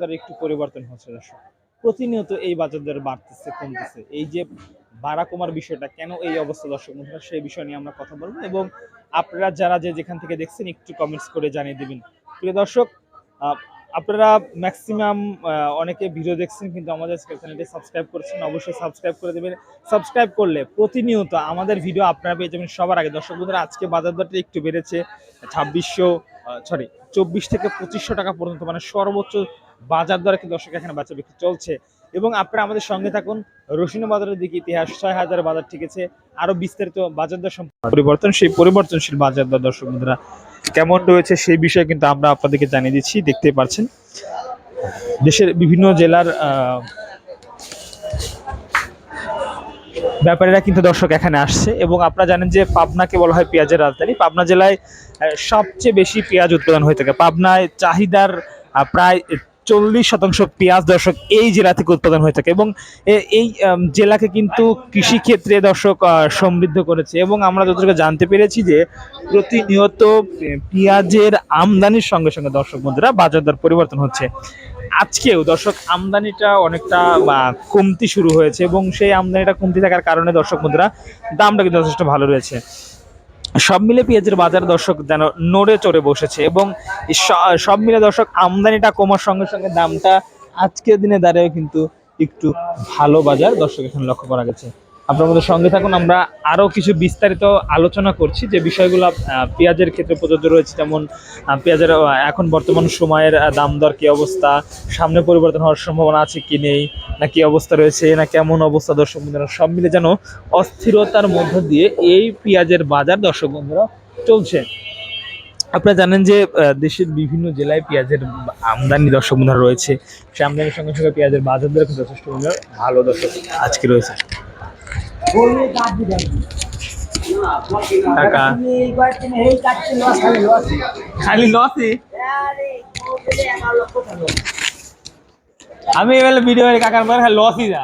দর একটু পরিবর্তন হচ্ছে, দর্শক। প্রতিনিয়ত এই বাজার দর বাড়তেছে, কমতেছে। এই যে বাড়া কমার বিষয়টা, কেন এই অবস্থা, দর্শক বন্ধুরা, সেই বিষয় নিয়ে আমরা কথা বলব। এবং আপনারা যারা যে যেখান থেকে দেখছেন, একটু কমেন্টস করে জানিয়ে দেবেন। প্রিয় দর্শক আপনারা ম্যাক্সিমাম অনেকে ভিডিও দেখছেন, কিন্তু আমাদের চ্যানেলটি সাবস্ক্রাইব করছেন, অবশ্যই সাবস্ক্রাইব করে দেবেন। সাবস্ক্রাইব করলে প্রতিনিয়ত আমাদের ভিডিও আপনারা পেয়ে যাবেন সবার আগে। দর্শক বন্ধুরা, আজকে বাজার দরটা একটু বেড়েছে ছাব্বিশশো সরি চব্বিশ থেকে পঁচিশশো টাকা পর্যন্ত মানে সর্বোচ্চ বাজার দরে কিন্তু দর্শক এখানে বাচ্চা বিক্রি চলছে। এবং আপনারা আমাদের সঙ্গে থাকুন, রসুন বাজারের দিকে ইতিহাস, ছয় হাজার বাজার ঠিকেছে আরও বিস্তারিত বাজার দর পরিবর্তন, সেই পরিবর্তনশীল বাজার দর দর্শক বন্ধুরা, কেমন রয়েছে সেই বিষয়ে কিন্তু আমরা আপনাদেরকে জানিয়ে দিচ্ছি, দেখতে পাচ্ছেন। দেশের বিভিন্ন জেলার ব্যাপারীরা কিন্তু দর্শক এখানে আসছে। এবং আপনারা জানেন যে পাবনাকে বলা হয় পেঁয়াজের রাজধানী। পাবনা জেলায় সবচেয়ে বেশি পেঁয়াজ উৎপাদন হয়ে থাকে। পাবনায় চাহিদার প্রায় চল্লিশ শতাংশ পেঁয়াজ দর্শক এই জেলা থেকে উৎপাদন হয়ে থাকে এবং এই জেলাকে কিন্তু কৃষি ক্ষেত্রে দর্শক সমৃদ্ধ করেছে এবং আমরা যতটুকু জানতে পেরেছি যে প্রতিনিয়ত পেঁয়াজের আমদানির সঙ্গে সঙ্গে দর্শক বন্ধুরা বাজার দর পরিবর্তন হচ্ছে। আজকেও দর্শক আমদানিটা অনেকটা কমতি শুরু হয়েছে এবং সেই আমদানিটা কমতি থাকার কারণে দর্শক বন্ধুরা দামটা কিন্তু যথেষ্ট ভালো রয়েছে। সব মিলে পেঁয়াজের বাজার দর্শক যেন নড়ে চড়ে বসেছে এবং সব মিলে দর্শক, আমদানিটা কমার সঙ্গে সঙ্গে দামটা আজকের দিনে দাঁড়িয়েও কিন্তু একটু ভালো বাজার দর্শক এখানে লক্ষ্য করা গেছে। আপনার মধ্যে সঙ্গে থাকুন, আমরা আরও কিছু বিস্তারিত আলোচনা করছি যে বিষয়গুলো পেঁয়াজের ক্ষেত্রে প্রযোজ্য রয়েছে, যেমন পেঁয়াজের এখন বর্তমান সময়ের দাম দর কী অবস্থা, সামনে পরিবর্তন হওয়ার সম্ভাবনা আছে কি নেই, না কি অবস্থা রয়েছে, না কেমন অবস্থা, দর্শক বন্ধুরা সব মিলে যেন অস্থিরতার মধ্য দিয়ে এই পেঁয়াজের বাজার, দর্শক বন্ধুরা চলছে। আপনারা জানেন যে দেশের বিভিন্ন জেলায় পেঁয়াজের আমদানি, দর্শক বন্ধুরা রয়েছে। সেই আমদানির সঙ্গে সঙ্গে পেঁয়াজের বাজার দর যথেষ্ট ভালো, দর্শক। আজকে রয়েছে। টাকা। খালি লসই আমি এবার ভিডিও কাকার মার খালি লসই যা।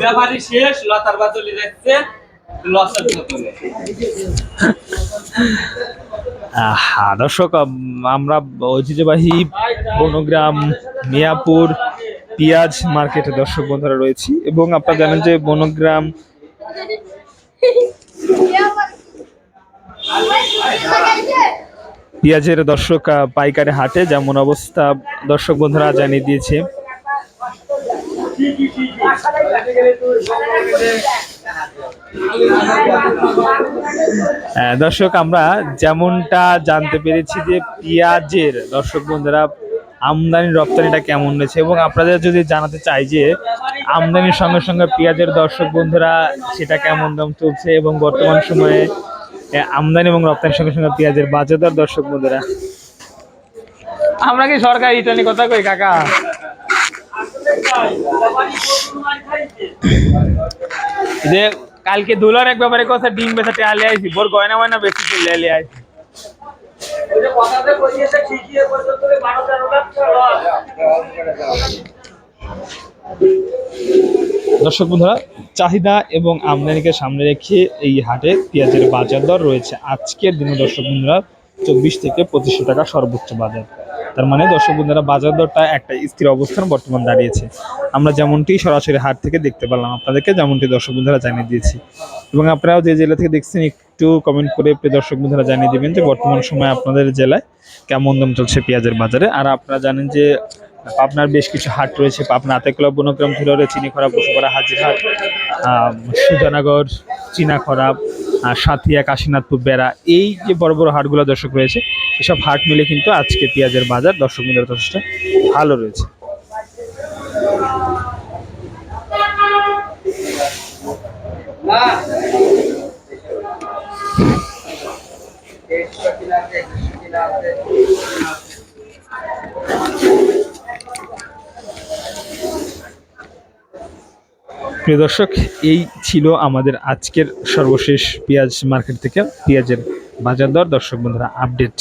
ব্যাপারই শেষ লতার বাদলি যাচ্ছে লসের চলে দর্শক আমরা ঐতিহ্যবাহী বনগ্রাম মিয়াপুর পেঁয়াজ মার্কেটে দর্শক বন্ধুরা রয়েছি এবং আপনারা জানেন যে বনগ্রাম পেঁয়াজের দর্শক পাইকারি হাটে যেমন অবস্থা দর্শক বন্ধুরা জানিয়ে দিয়েছে। দর্শক, আমরা যেমনটা জানতে পেরেছি যে পেঁয়াজের দর্শক বন্ধুরা আমদানি রপ্তানিটা কেমন রয়েছে? এবং আপনাদের যদি জানাতে চাই যে আমদানির সঙ্গে সঙ্গে পেঁয়াজের দর্শক বন্ধুরা সেটা কেমন দাম চলছে এবং বর্তমান সময়ে আমদানি এবং রপ্তানির সঙ্গে সঙ্গে পেঁয়াজের বাজার দর্শক বন্ধুরা। আমরা কি সরকার ইটালি কথা কই, কাকা? যে কালকে দুলার এক ব্যাপারে কথা, ডিম বেচা টেয়ালে আইছি, বোর গয়না ময়না বেশি চলে লে আইছি। দর্শক বন্ধুরা, চাহিদা এবং আমদানিকে সামনে রেখে এই হাটে পেঁয়াজের বাজার দর রয়েছে। আজকের দিনে দর্শক বন্ধুরা, চব্বিশ থেকে পঁচিশশো টাকা সর্বোচ্চ বাজার। তার মানে দর্শক বন্ধুরা, বাজার দরটা একটা স্থির অবস্থান বর্তমান দাঁড়িয়েছে। আমরা যেমনটি সরাসরি হাট থেকে দেখতে পারলাম আপনাদেরকে যেমনটি দর্শক বন্ধুরা জানিয়ে দিয়েছি। এবং আপনারাও যে জেলা থেকে দেখছেন, একটু কমেন্ট করে দর্শক বন্ধুরা জানিয়ে দিবেন যে বর্তমান সময়ে আপনাদের জেলায় কেমন দাম চলছে পেঁয়াজের বাজারে। আর আপনারা জানেন যে পাবনার বেশ কিছু হাট রয়েছে, পাবনা আতেকলা বনগ্রাম ধরে চিনিখরা, বসুপাড়া, হাজিরহাট সুজানগর, চিনাখরা সাথিয়া, কাশীনাথপুর, বেড়া, এই যে বড় বড় হাটগুলো দর্শক রয়েছে, এসব হাট মিলে কিন্তু আজকে পেঁয়াজের বাজার দর্শক মিলের যথেষ্ট ভালো রয়েছে। প্রিয় দর্শক, এই ছিল আমাদের আজকের সর্বশেষ পেঁয়াজ মার্কেট থেকে পেঁয়াজের বাজার দর। দর্শক বন্ধুরা, আপডেট